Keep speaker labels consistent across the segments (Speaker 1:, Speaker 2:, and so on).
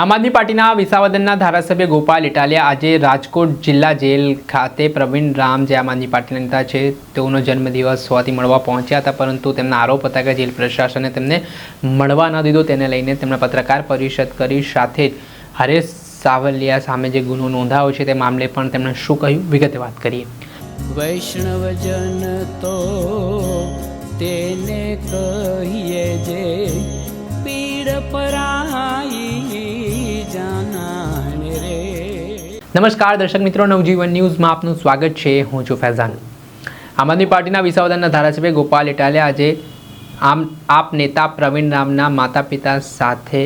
Speaker 1: આમ આદમી પાર્ટીના વિસાવદનના ધારાસભ્ય ગોપાલ ઇટાલિયા આજે રાજકોટ જિલ્લા જેલ ખાતે પ્રવીણ રામ જે આમ આદમી પાર્ટીના નેતા છે, તેઓનો જન્મદિવસ હોવાથી મળવા પહોંચ્યા હતા, પરંતુ તેમના આરોપ હતા કે જેલ પ્રશાસને તેમને મળવા ન દીધો. તેને લઈને તેમણે પત્રકાર પરિષદ કરી સાથે જ હરેશ સાવલિયા સામે જે ગુનો નોંધાયો છે તે મામલે પણ તેમણે શું કહ્યું? વિગતે વાત કરીએ.
Speaker 2: વૈષ્ણવજન તો તેને કહીએ જે પીડ પરાઈ જાનાને રે
Speaker 1: નમસ્કાર, દર્શક મિત્રો, નવજીવન ન્યૂઝમાં આપનું સ્વાગત છે. હું છું ફૈઝાન. આમ આદમી પાર્ટીના વિસાવદરના ધારાસભ્ય ગોપાલ ઇટાલિયા આજે આમ આપ નેતા પ્રવીણ રામના માતા પિતા સાથે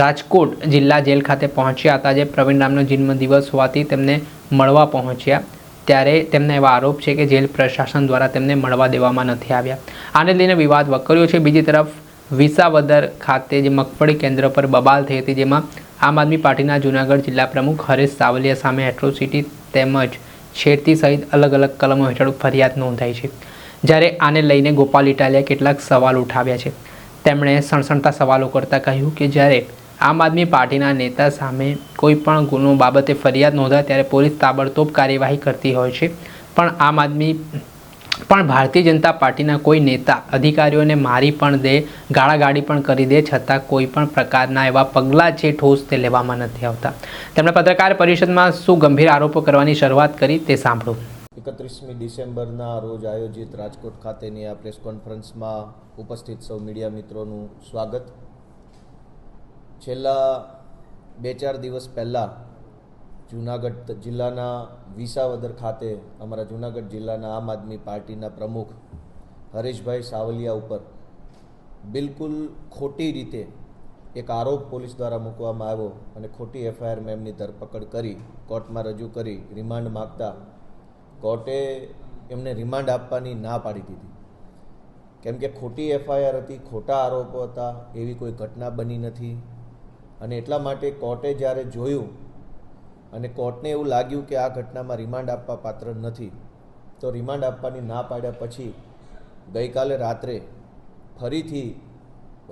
Speaker 1: રાજકોટ જિલ્લા જેલ ખાતે પહોંચ્યા હતા. જે પ્રવીણ રામનો જન્મદિવસ હોવાથી તેમને મળવા પહોંચ્યા. ત્યારે તેમને એવા આરોપ છે કે જેલ પ્રશાસન દ્વારા તેમને મળવા દેવામાં નથી આવ્યા. આને લઈને વિવાદ વકર્યો છે. બીજી તરફ વિસાવદર ખાતે જે મગફળી કેન્દ્ર પર બબાલ થઈ હતી, જેમાં આમ આદમી પાર્ટીના જૂનાગઢ જિલ્લા પ્રમુખ હરેશ સાવલિયા સામે એટ્રોસિટી તેમજ છેડતી સહિત અલગ અલગ કલમો હેઠળ ફરિયાદ નોંધાઈ છે. જ્યારે આને લઈને ગોપાલ ઇટાલિયા કેટલાક સવાલ ઉઠાવ્યા છે. તેમણે સણસણતા સવાલો કરતાં કહ્યું કે જ્યારે આમ આદમી પાર્ટીના નેતા સામે કોઈ પણ ગુનો બાબતે ફરિયાદ નોંધાય ત્યારે પોલીસ તાબડતોબ કાર્યવાહી કરતી હોય છે. પણ આમ આદમી પણ ભારતીય જનતા પાર્ટીના કોઈ નેતા, અધિકારીઓને મારી પણ દે, ગાળાગાળી પણ કરી દે છતાં કોઈ પણ પ્રકારના એવા પગલાં છે ઠોસ તે લેવામાં નથી આવતા. તેમણે પત્રકાર પરિષદમાં શું ગંભીર આરોપો કરવાની શરૂઆત કરી તે સાંભળો.
Speaker 3: એકત્રીસમી ડિસેમ્બરના રોજ આયોજિત રાજકોટ ખાતેની આ પ્રેસ કોન્ફરન્સમાં ઉપસ્થિત સૌ મીડિયા મિત્રોનું સ્વાગત. છેલ્લા બે ચાર દિવસ પહેલાં જૂનાગઢ જિલ્લાના વિસાવદર ખાતે અમારા જૂનાગઢ જિલ્લાના આમ આદમી પાર્ટીના પ્રમુખ હરેશભાઈ સાવલિયા ઉપર બિલકુલ ખોટી રીતે એક આરોપ પોલીસ દ્વારા મૂકવામાં આવ્યો અને ખોટી એફઆઈઆર એમની ધરપકડ કરી, કોર્ટમાં રજૂ કરી, રિમાન્ડ માગતા કોર્ટે એમને રિમાન્ડ આપવાની ના પાડી દીધી. કેમ કે ખોટી એફઆઈઆર હતી, ખોટા આરોપો હતા, એવી કોઈ ઘટના બની નથી અને એટલા માટે કોર્ટે જ્યારે જોયું અને કોર્ટને એવું લાગ્યું કે આ ઘટનામાં રિમાન્ડ આપવા પાત્ર નથી. તો રિમાન્ડ આપવાની ના પાડ્યા પછી ગઈકાલે રાત્રે ફરીથી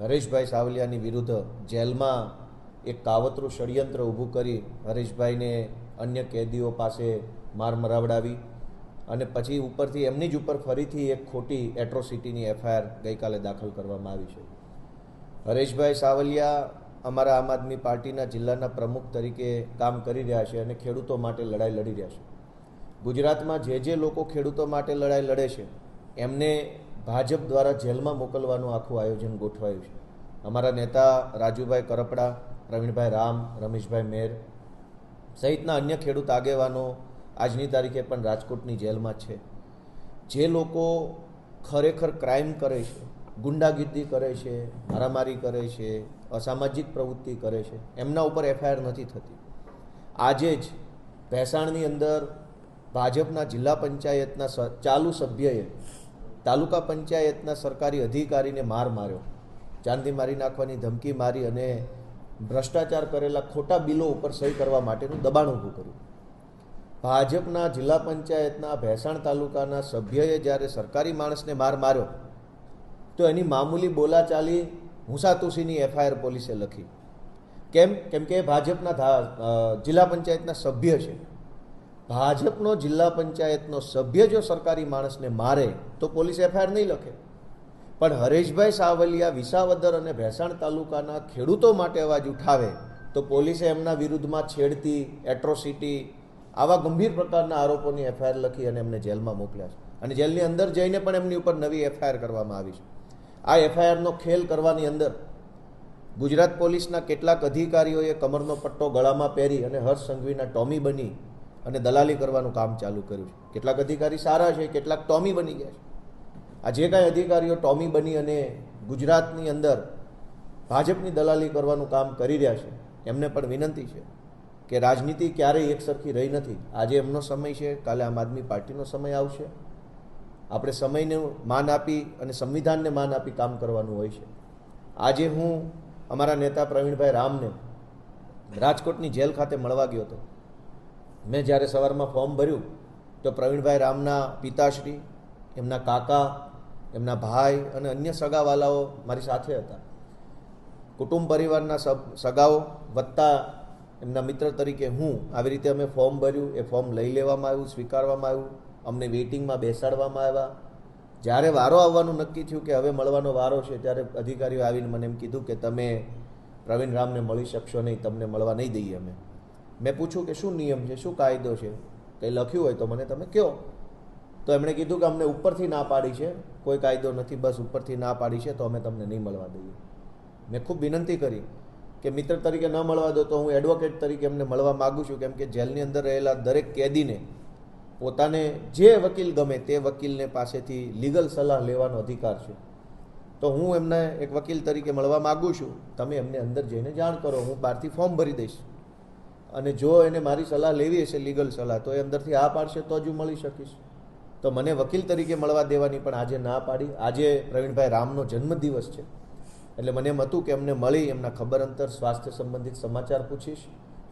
Speaker 3: હરેશભાઈ સાવલિયાની વિરુદ્ધ જેલમાં એક કાવતરું ષડયંત્ર ઊભું કરી હરેશભાઈને અન્ય કેદીઓ પાસે માર મરાવડાવી અને પછી ઉપરથી એમની જ ઉપર ફરીથી એક ખોટી એટ્રોસિટીની એફઆઈઆર ગઈકાલે દાખલ કરવામાં આવી છે. હરેશભાઈ સાવલિયા અમારા આમ આદમી પાર્ટીના જિલ્લાના પ્રમુખ તરીકે કામ કરી રહ્યા છે અને ખેડૂતો માટે લડાઈ લડી રહ્યા છે. ગુજરાતમાં જે જે લોકો ખેડૂતો માટે લડાઈ લડે છે, એમને ભાજપ દ્વારા જેલમાં મોકલવાનું આખું આયોજન ગોઠવાયું છે. અમારા નેતા રાજુભાઈ કરપડા, પ્રવીણભાઈ રામ, રમેશભાઈ મેર સહિતના અન્ય ખેડૂત આગેવાનો આજની તારીખે પણ રાજકોટની જેલમાં છે. જે લોકો ખરેખર ક્રાઇમ કરે છે ગુંડાગીર્દી કરે છે, મારામારી કરે છે, અસામાજિક પ્રવૃત્તિ કરે છે. એમના ઉપર એફઆઈઆર નથી થતી. આજે જ ભેસાણની અંદર ભાજપના જિલ્લા પંચાયતના ચાલુ સભ્યએ તાલુકા પંચાયતના સરકારી અધિકારીને માર માર્યો. ચાંદી મારી નાખવાની ધમકી મારી અને ભ્રષ્ટાચાર કરેલા ખોટા બિલો ઉપર સહી કરવા માટેનું દબાણ ઊભું કર્યું. ભાજપના જિલ્લા પંચાયતના ભેસાણ તાલુકાના સભ્યએ જ્યારે સરકારી માણસને માર માર્યો તો એની મામૂલી બોલાચાલી હુંસાતુસીની એફઆઈઆર પોલીસે લખી. કેમ? કેમ કે ભાજપના જિલ્લા પંચાયતના સભ્ય છે. ભાજપનો જિલ્લા પંચાયતનો સભ્ય જો સરકારી માણસને મારે, તો પોલીસ એફઆઈઆર નહીં લખે. પણ હરેશભાઈ સાવલિયા વિસાવદર અને ભેસાણ તાલુકાના ખેડૂતો માટે અવાજ ઉઠાવે, તો પોલીસે એમના વિરુદ્ધમાં છેડતી, એટ્રોસિટી, આવા ગંભીર પ્રકારના આરોપોની એફઆઈઆર લખી અને એમને જેલમાં મોકલ્યા છે. અને જેલની અંદર જઈને પણ એમની ઉપર નવી એફઆઈઆર કરવામાં આવી છે. આ એફઆઈઆરનો ખેલ કરવાની અંદર ગુજરાત પોલીસના કેટલાક અધિકારીઓએ કમરનો પટ્ટો ગળામાં પહેરી અને હર્ષ સંઘવીના ટોમી બની અને દલાલી કરવાનું કામ ચાલુ કર્યું છે. કેટલાક અધિકારી સારા છે, કેટલાક ટોમી બની ગયા છે. આ જે કાંઈ અધિકારીઓ ટોમી બની અને ગુજરાતની અંદર ભાજપની દલાલી કરવાનું કામ કરી રહ્યા છે, એમને પણ વિનંતી છે કે રાજનીતિ ક્યારેય એકસરખી રહી નથી. આજે એમનો સમય છે, કાલે આમ આદમી પાર્ટીનો સમય આવશે. આપણે સમયને માન આપી અને સંવિધાનને માન આપી કામ કરવાનું હોય છે. આજે હું અમારા નેતા પ્રવીણભાઈ રામને રાજકોટની જેલ ખાતે મળવા ગયો હતો. મેં જ્યારે સવારમાં ફોર્મ ભર્યું, તો પ્રવીણભાઈ રામના પિતાશ્રી, એમના કાકા, એમના ભાઈ અને અન્ય સગાવાલાઓ મારી સાથે હતા. કુટુંબ પરિવારના સબ, સગાઓ વત્તા એમના મિત્ર તરીકે હું આવી રીતે અમે ફોર્મ ભર્યું, એ ફોર્મ લઈ લેવામાં આવ્યું, સ્વીકારવામાં આવ્યું. અમને વેઇટિંગમાં બેસાડવામાં આવ્યા. જ્યારે વારો આવવાનું નક્કી થયું કે હવે મળવાનો વારો છે, ત્યારે અધિકારીઓ આવીને મને એમ કીધું કે તમે પ્રવીણ રામને મળી શકશો નહીં, તમને મળવા નહીં દઈએ અમે. મેં પૂછ્યું કે શું નિયમ છે, શું કાયદો છે? કંઈ લખ્યું હોય તો મને તમે કહો. તો એમણે કીધું કે અમને ઉપરથી ના પાડી છે, કોઈ કાયદો નથી, બસ ઉપરથી ના પાડી છે, તો અમે તમને નહીં મળવા દઈએ. મેં ખૂબ વિનંતી કરી કે મિત્ર તરીકે ન મળવા દો તો હું એડવોકેટ તરીકે એમને મળવા માગું છું, કેમ કે જેલની અંદર રહેલા દરેક કેદીને પોતાને જે વકીલ ગમે તે વકીલને પાસેથી લીગલ સલાહ લેવાનો અધિકાર છે. તો હું એમને એક વકીલ તરીકે મળવા માગું છું. તમે એમને અંદર જઈને જાણ કરો, હું બહારથી ફોર્મ ભરી દઈશ. અને જો એને મારી સલાહ લેવી હશે, લીગલ સલાહ, તો એ અંદરથી આ પાડશે, તો જ હું મળી શકીશ. તો મને વકીલ તરીકે મળવા દેવાની પણ આજે ના પાડી. આજે પ્રવીણભાઈ રામનો જન્મદિવસ છે. એટલે મને એમ હતું કે એમને મળી, એમના ખબર અંતર, સ્વાસ્થ્ય સંબંધિત સમાચાર પૂછીશ.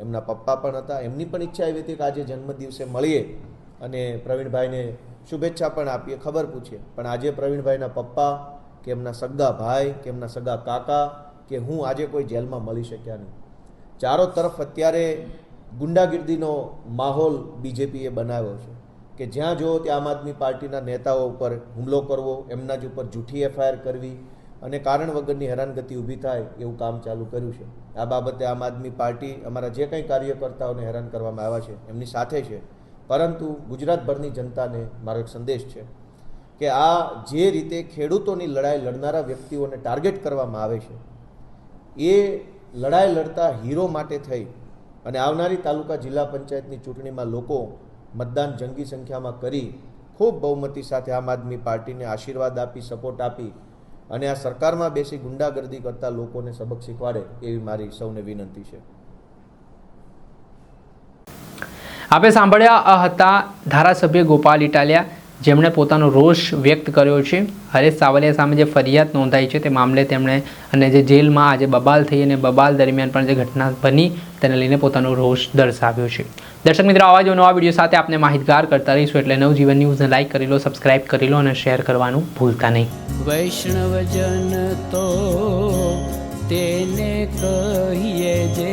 Speaker 3: એમના પપ્પા પણ હતા. એમની પણ ઈચ્છા એવી હતી કે આજે જન્મદિવસે મળીએ. અને પ્રવીણભાઈને શુભેચ્છા પણ આપીએ, ખબર પૂછીએ. પણ આજે પ્રવીણભાઈના પપ્પા, કે એમના સગા ભાઈ, કે એમના સગા કાકા, કે હું આજે કોઈ જેલમાં મળી શક્યા નહીં. ચારો તરફ અત્યારે ગુંડાગીર્દીનો માહોલ બીજેપીએ બનાવ્યો છે કે જ્યાં જુઓ ત્યાં આમ આદમી પાર્ટીના નેતાઓ ઉપર હુમલો કરવો, એમના જ ઉપર જૂઠી એફઆઈઆર કરવી અને કારણ વગરની હેરાનગતિ ઊભી થાય એવું કામ ચાલુ કર્યું છે. આ બાબતે આમ આદમી પાર્ટી અમારા જે કંઈ કાર્યકર્તાઓને હેરાન કરવામાં આવ્યા છે, એમની સાથે છે. પરંતુ ગુજરાતભરની જનતાને મારો એક સંદેશ છે કે આ જે રીતે ખેડૂતોની લડાઈ લડનારા વ્યક્તિઓને ટાર્ગેટ કરવામાં આવે છે, એ લડાઈ લડતા હીરો માટે થઈ અને આવનારી તાલુકા જિલ્લા પંચાયતની ચૂંટણીમાં લોકો મતદાન જંગી સંખ્યામાં કરી ખૂબ બહુમતી સાથે આમ આદમી પાર્ટીને આશીર્વાદ આપી, સપોર્ટ આપી અને આ સરકારમાં બેસી ગુંડાગર્દી કરતા લોકોને સબક શીખવાડે એવી મારી સૌને વિનંતી છે.
Speaker 1: આપણે સાંભળ્યા હતા ધારાસભ્ય ગોપાલ ઇટાલિયા, જેમણે પોતાનો રોષ વ્યક્ત કર્યો છે. હરેશ સાવલિયા સામે જે ફરિયાદ નોંધાઈ છે, તે મામલે તેમણે અને જે જેલમાં આજે બબાલ થઈ અને બબાલ દરમિયાન પણ જે ઘટના બની, તેને લઈને પોતાનો રોષ દર્શાવ્યો છે. દર્શક મિત્રો, આવા જ નવા વીડિયો સાથે આપણે માહિતગાર કરતા રહીશું એટલે નવજીવન ન્યૂઝને લાઇક કરી લો, સબસ્ક્રાઇબ કરી લો અને શેર કરવાનું ભૂલતા નહીં.
Speaker 2: વૈષ્ણવજન તો તેને કહીએ જે